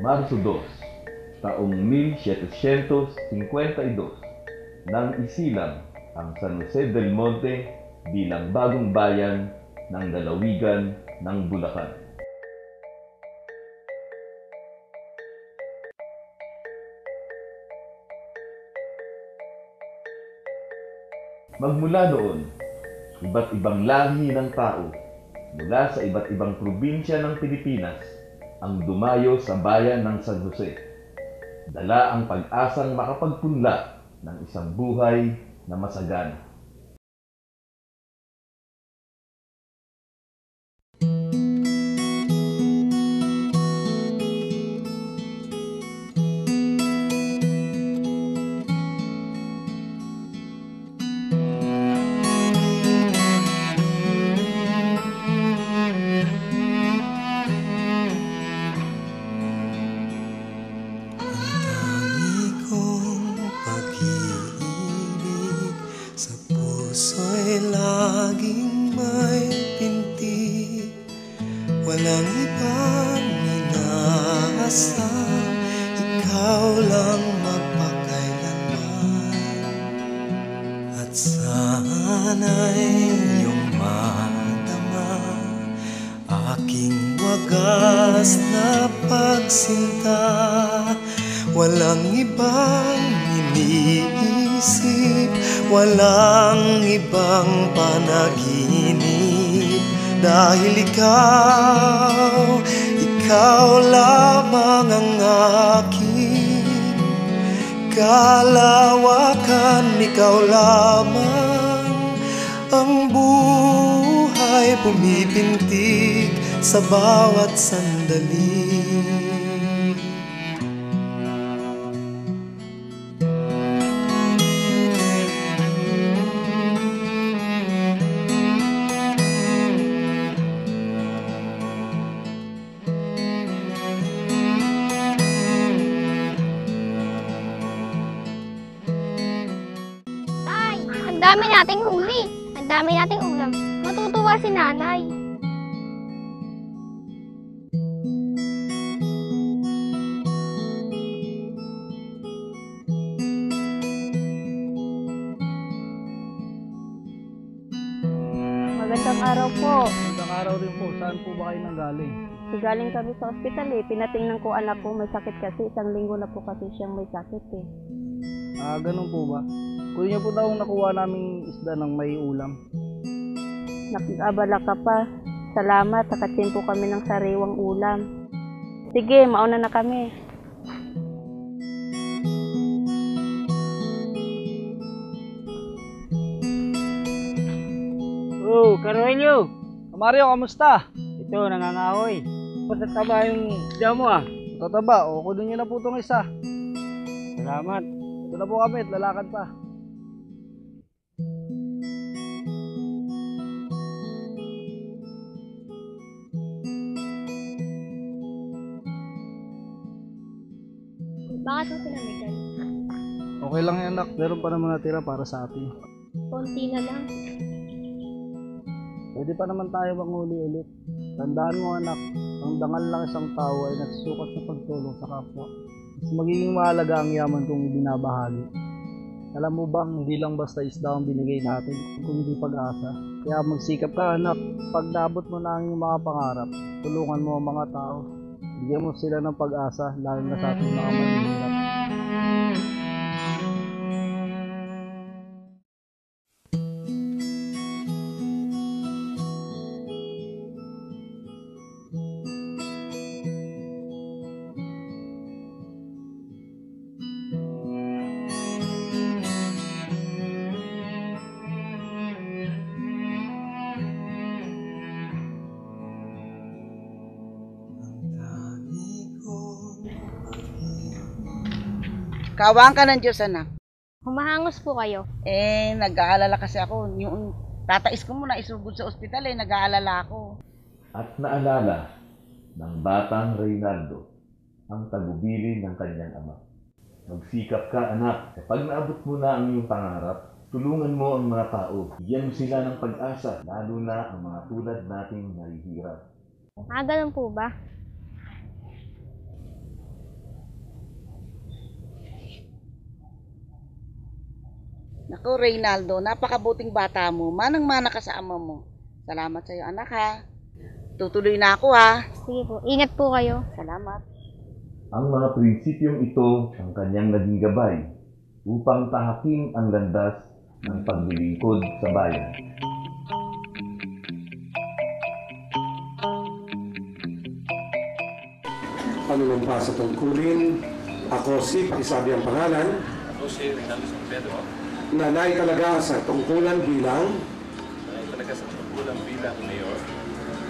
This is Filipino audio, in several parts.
Marso 2, taong 1752, nang isilang ang San Jose del Monte bilang bagong bayan ng lalawigan ng Bulacan. Magmula noon, iba't ibang lahi ng tao mula sa iba't ibang probinsya ng Pilipinas ang dumayo sa bayan ng San Jose. Dala ang pag-asang makapagpunla ng isang buhay na masagana. Inaasam Ikaw lang mapakailanman At sana'y iyong madama Aking wagas na pagsinta. Walang ibang iniisip Walang ibang panaginip. Dahil ikaw, ikaw lamang ang aking Kalawakan, ikaw lamang Ang buhay. Pumipintig sa bawat sandali dami nating huli. Ang dami nating ulam. Matutuwa si nanay. Magandang araw po. Magandang araw rin po. Saan po ba kayo nanggaling? Galing kami sa ospital eh. Pinatingnan ko anak ko may sakit kasi. Isang linggo na po kasi siyang may sakit eh. Ah, ganun po ba? Kuya niyo po daw nakuha naming isda ng may ulam. Nakabala ka pa. Salamat. Nakatsin po kami ng sariwang ulam. Sige, mauna na kami. Oh, Carolio! Mario, kamusta? Ito, nangangahoy. Matataba yung isda mo ah. Tataba, o kunin niyo na po itong isa. Salamat. Ito na po kami, at lalakad pa. Okay lang yan anak, meron pa naman natira para sa atin. Konti na lang. Pwede pa naman tayo manghuli ulit. Tandaan mo anak, ang dangal lang isang tao ay nagsusukat sa pagtulong sa kapwa. Mas magiging mahalaga ang yaman kung ibinabahagi. Alam mo bang hindi lang basta isda ang binigay natin, kundi pag-asa. Kaya magsikap ka anak, pag naabot mo na ang iyong mga pangarap, tulungan mo ang mga tao. Bigyan mo sila ng pag-asa, lalo na sa ating mga mahihirap. Kawang ka ng Diyos, anak. Humahangos po kayo. Eh, nag-aalala kasi ako. Yung tatais ko muna isugod sa ospital eh, nag-aalala ako. At naalala ng batang Reynaldo ang tagubilin ng kanyang ama. Magsikap ka anak, kapag naabot mo na ang iyong pangarap, tulungan mo ang mga tao. Bigyan mo sila ng pag-asa, lalo na ang mga tulad nating nahihirap. Ah, ganun po ba? Naku, Reynaldo, napakabuting bata mo. Manang-mana ka sa ama mo. Salamat sa iyo, anak ha. Tutuloy na ako ha. Sige po, ingat po kayo. Salamat. Ang mga prinsipyong ito ang kanyang naging gabay upang tahaking ang landas ng paglilingkod sa bayan. panunumpa sa tungkulin. Ako si Pakisabi ang pangalan. Si Rinaldo San Pedro, na naitalaga sa tungkulan bilang? Na talaga sa tungkulang bilang mayor.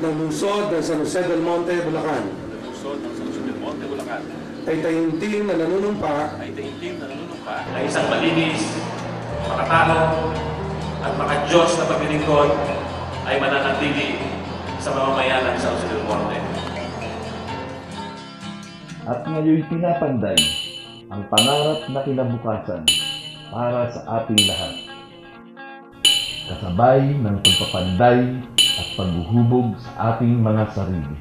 Ng lungsod ng San Jose del Monte, Bulacan. ng lungsod ng San Jose del Monte, Bulacan. Ay tayunting na nanunumpa. Ay taintim na nanunumpa. Na isang malinis, makatao, at makadiyos na paglilingkod ay mananatili sa mamamayan ng San Jose del Monte. At ngayon pinapanday ang pangarap na kinabukasan para sa ating lahat. Kasabay ng pagpapanday at paghuhubog sa ating mga sarili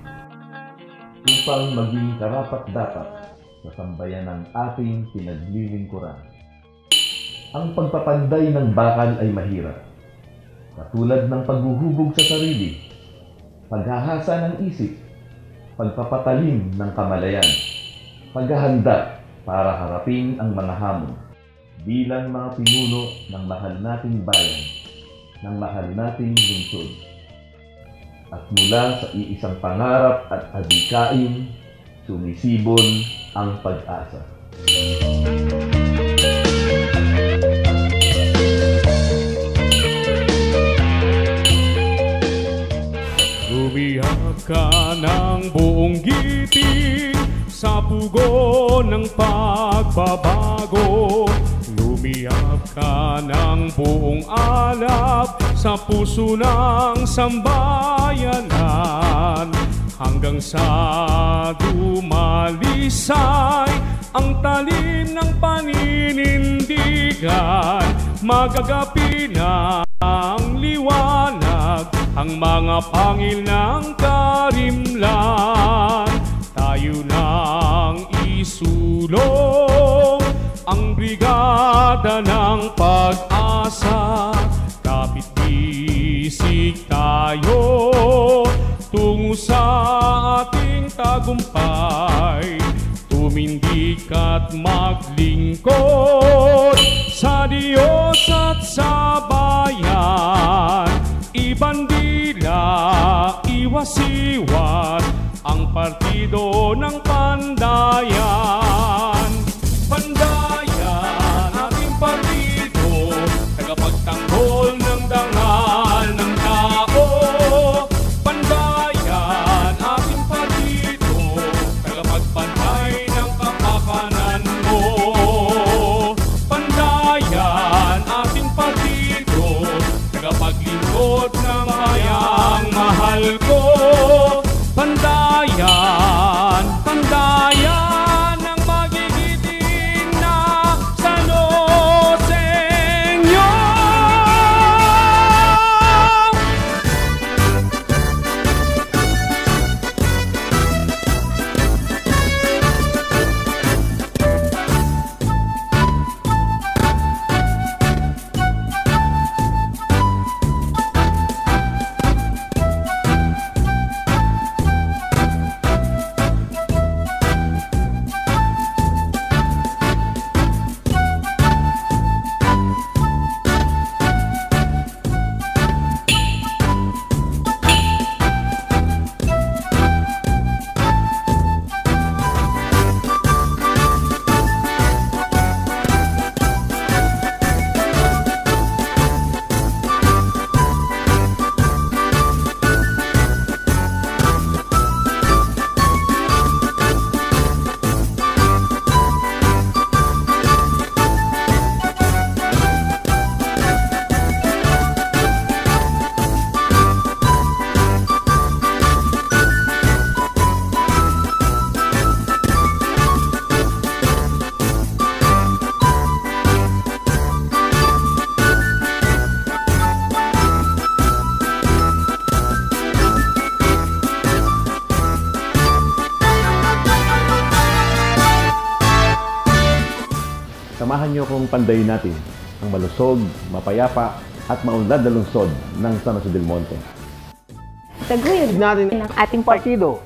upang maging karapat-dapat sa sambayan ng ating pinaglilingkuran. Ang pagpapanday ng bakal ay mahirap. Katulad ng paghuhubog sa sarili, paghahasa ng isip, pagpapatalim ng kamalayan, paghahanda para harapin ang mga hamon bilang mga pinuno ng mahal nating bayan, ng mahal nating lungsod. At mula sa iisang pangarap at adikain, sumisibol ang pag-asa. Lumiyap ka ng buong giting sa pugo ng pagbabago. Lumiyap ka ng buong alap sa puso ng sambayanan. Hanggang sa dumalisay ang talim ng paninindigan. Magagapi na ang liwanag ang mga pangil ng karimlan. Tayo nang isulong ang brigada ng pag-asa. Kapit bisig tayo tungo sa ating tagumpay. Tumindig at maglingkod sa Diyos at sa bayan. Ibandila, iwas-iwas ang partido ng pandayan. Niyo kong pandayin natin ang malusog, mapayapa at maunlad na lungsod ng San Jose del Monte. Taguyod natin ng ating partido.